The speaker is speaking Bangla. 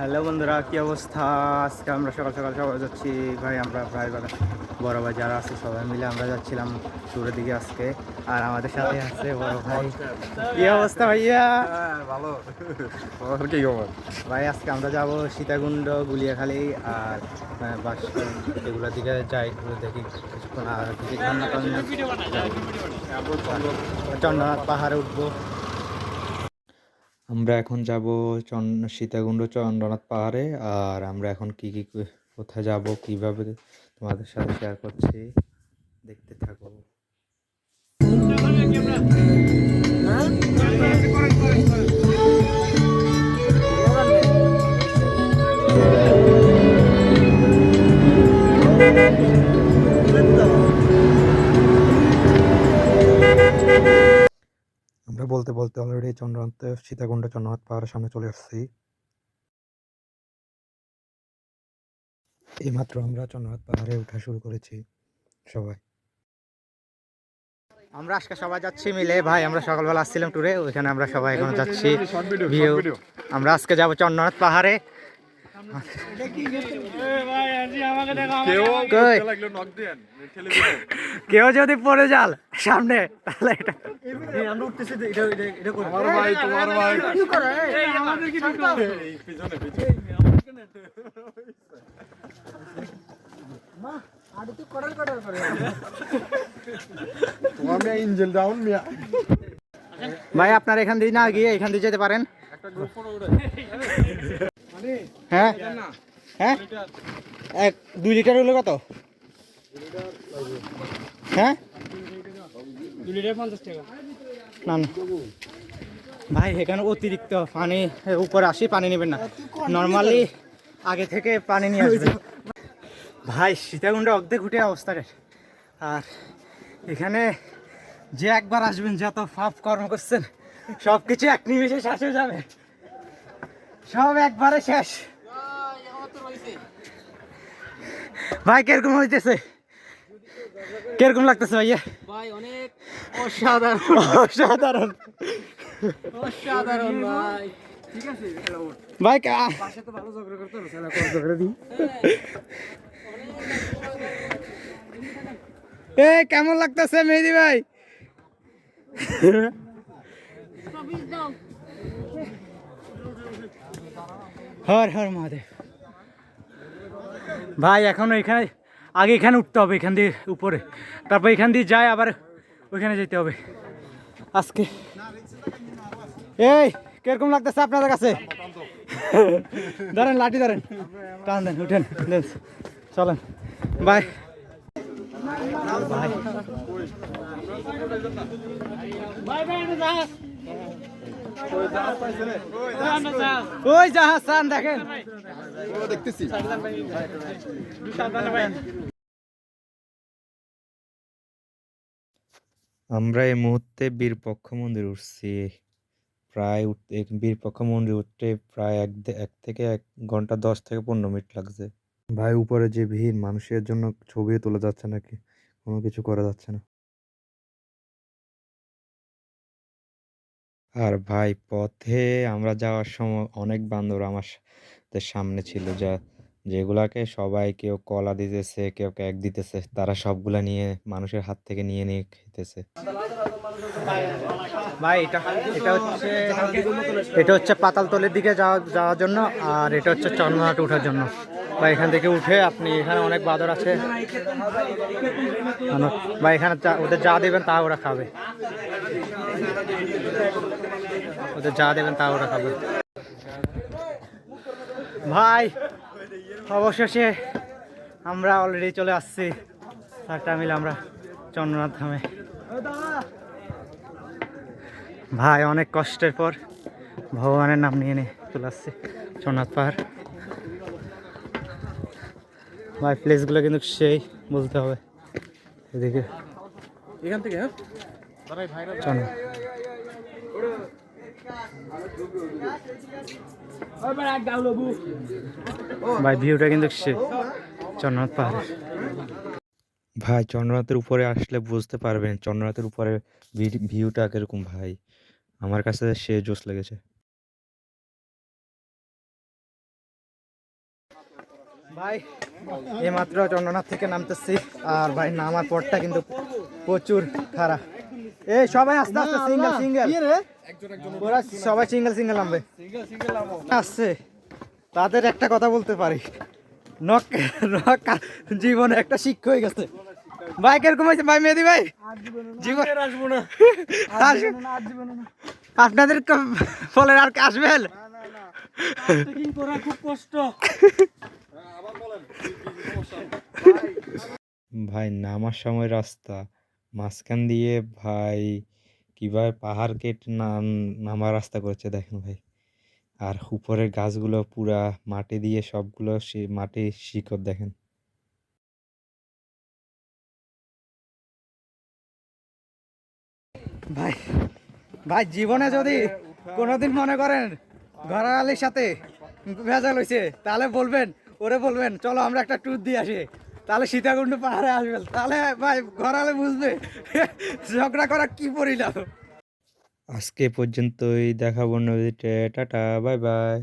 হ্যালো বন্ধুরা কি অবস্থা? আজকে আমরা সকাল সকাল সবাই যাচ্ছি। ভাই আমরা ভাই বড় ভাই যারা আছে সবাই মিলে আমরা যাচ্ছিলাম ট্যুরের দিকে আজকে। আর আমাদের সাথে আছে বড় ভাই। কি অবস্থা ভাইয়া? ভালো। কি খবর? ভাই আজকে আমরা যাব সীতাকুণ্ড গুলিয়াখালী আর বাস এগুলোর দিকে যাই ঘুরে দেখি কিছুক্ষণ আর দিকে চন্দ্রনাথ পাহাড়ে উঠবো। আমরা এখন যাব চন, সীতাকুণ্ড চন্দ্রনাথ পাহাড়ে, আর আমরা এখন কি কি কোথায় যাব, কীভাবে তোমাদের সাথে শেয়ার করছি, দেখতে থাকো। চন্দ্রনাথ সীতাকুণ্ড চন্দ্রনাথ পাহাড়ের সামনে চলে আসছি। এইমাত্র আমরা চন্দ্রনাথ পাহাড়ে ওঠা শুরু করেছি সবাই। আমরা আজকে সবাই যাচ্ছি মিলে। ভাই আমরা সকালবেলা আসছিলাম ট্যুরে ওইখানে আমরা সবাই এখন যাচ্ছি। ভিউ আমরা আজকে যাব চন্দ্রনাথ পাহাড়ে। কেউ যদি পড়ে যাল সামনে তাহলে এটা আমার ভাই তোমার ভাই। এই পিছনে পিছনে। তোমার মেয়ে ইঞ্জেল ডাউন মিয়া। ভাই আপনার এখান দিয়ে না গিয়ে এখান দিয়ে যেতে পারেন। একটা গ্রুপ ফটো উঠে হ্যাঁ? হ্যাঁ? এক দুই লিটার হলো কত? হ্যাঁ? না না। ভাই এখানে অতিরিক্ত পানি উপরে আসি পানি নেবেন না। নর্মালি আগে থেকে পানি নিয়ে আসবে। ভাই সীতাকুণ্ড অর্ধেক উঠে অবস্থা রে। আর এখানে যে একবার আসবেন যত পাপ কর্ম করছেন সব কিছু এক নিমিষে শেষ হয়ে যাবে। সব একবারে শেষ। ভাই কীরকম হইতেছে? কীরকম লাগতেছে ভাইয়া? ভাই অনেক অসাধারণ। অসাধারণ। অসাধারণ ভাই। ভাই কা- পাশে তো ভালো ঝগড়া করতে হবে ঝগড়া দি এ কেমন লাগতেছে মেহেদি ভাই? হর হর মহাদেব। ভাই এখন এখানে আগে এখানে উঠতে হবে এখান দিয়ে উপরে। তারপর এখান দিয়ে যায় আবার ওইখানে যেতে হবে। আজকে এই কীরকম লাগতেছে আপনাদের কাছে? ধরেন লাঠি ধরেন। টান দেন উঠেন চলেন। বাই ওই জাহাজ চান দেখেন। দেখতেছি আমরা এই মুহূর্তে বীরপক্ষ মন্দির উঠছি। প্রায় উঠতে বীরপক্ষ মন্দির উঠতে প্রায় এক এক থেকে এক ঘণ্টা দশ থেকে পনেরো মিনিট লাগছে। ভাই উপরে যে ভিড় মানুষের জন্য ছবি তোলা যাচ্ছে নাকি? কোনো কিছু করা যাচ্ছে না। আর ভাই, পথে আমরা যাওয়ার সময় অনেক বান্দর আমার সামনে ছিল যা, যেগুলাকে সবাই কেউ কলা দিতেছে, কেউ কেক দিতেছে, তারা সবগুলা নিয়ে মানুষের হাত থেকে নিয়ে নিয়ে খেতেছে। ভাই, এটা এটা হচ্ছে এটা হচ্ছে পাতালতলের দিকে যাওয়া, যাওয়ার জন্য, আর এটা হচ্ছে চন্দ্রনাথ ওঠার জন্য। বা এখান থেকে উঠে আপনি এখানে অনেক বাদর আছে। বা এখানে ওদের যা দেবেন তা ওরা খাবে। ওদের যা দেবেন তা ওরা খাবে। ভাই, অবশেষে আমরা অলরেডি চলে আসছি। চারটা মিলে আমরা চন্দ্রনাথ ধামে। ভাই, অনেক কষ্টের পর ভগবানের নাম নিয়ে নিয়ে চলে আসছি চন্দ্রনাথ পাহাড়। ভাই প্লেসগুলো কিন্তু সেই বলতে হবে। এদিকে। এখান থেকে হ্যাঁ? চলো। ভাই ভিউটা কিন্তু সে চন্দ্রনাথ পাহাড়ের ভাই চন্দ্রনাথের উপরে আসলে বুঝতে পারবেন চন্দ্রনাথের উপরে ভিউটা কীরকম ভাই। আমার কাছে সে জোশ লেগেছে। ভাই এইমাত্র চন্দ্রনাথ থেকে নামতেছি। আর ভাই নামার পরটা কিন্তু প্রচুর খারাপ। এই সবাই আস্তে আস্তে সিঙ্গেল সিঙ্গেল ওরা সবাই সিঙ্গেল সিঙ্গেল নামবে। আসছে। তাদের একটা কথা বলতে পারি। নক নক জীবনে একটা শিক্ষা হয়ে গেছে। ভাই কীরকম হয়েছে? ভাই মেহেদি ভাই? জীবন আসব না। আপনাদের ফলের আর কি আসবেন খুব কষ্ট। ভাই নামার সময় রাস্তা। মাঝখান দিয়ে ভাই কীভাবে পাহাড় কেটে নাম নামার রাস্তা করেছে দেখেন ভাই। আর উপরের গাছগুলো পুরা মাটি দিয়ে সবগুলো সে মাটি শিকড় দেখেন। ভাই ভাই জীবনে যদি কোনোদিন মনে করেন ঘরের আলীর সাথে ভেজাল হয়েছে তাহলে বলবেন, ওরে বলবেন, চলো আমরা একটা ট্যুর দিয়ে আসি। তাহলে সীতাকুণ্ড পাহাড়ে আসবে। তাহলে ভাই, ঘরালে বুঝবে ঝগড়া করা কি পরিলাম আজকে পর্যন্তই দেখাবো নদীতে টাটা, বাই বাই।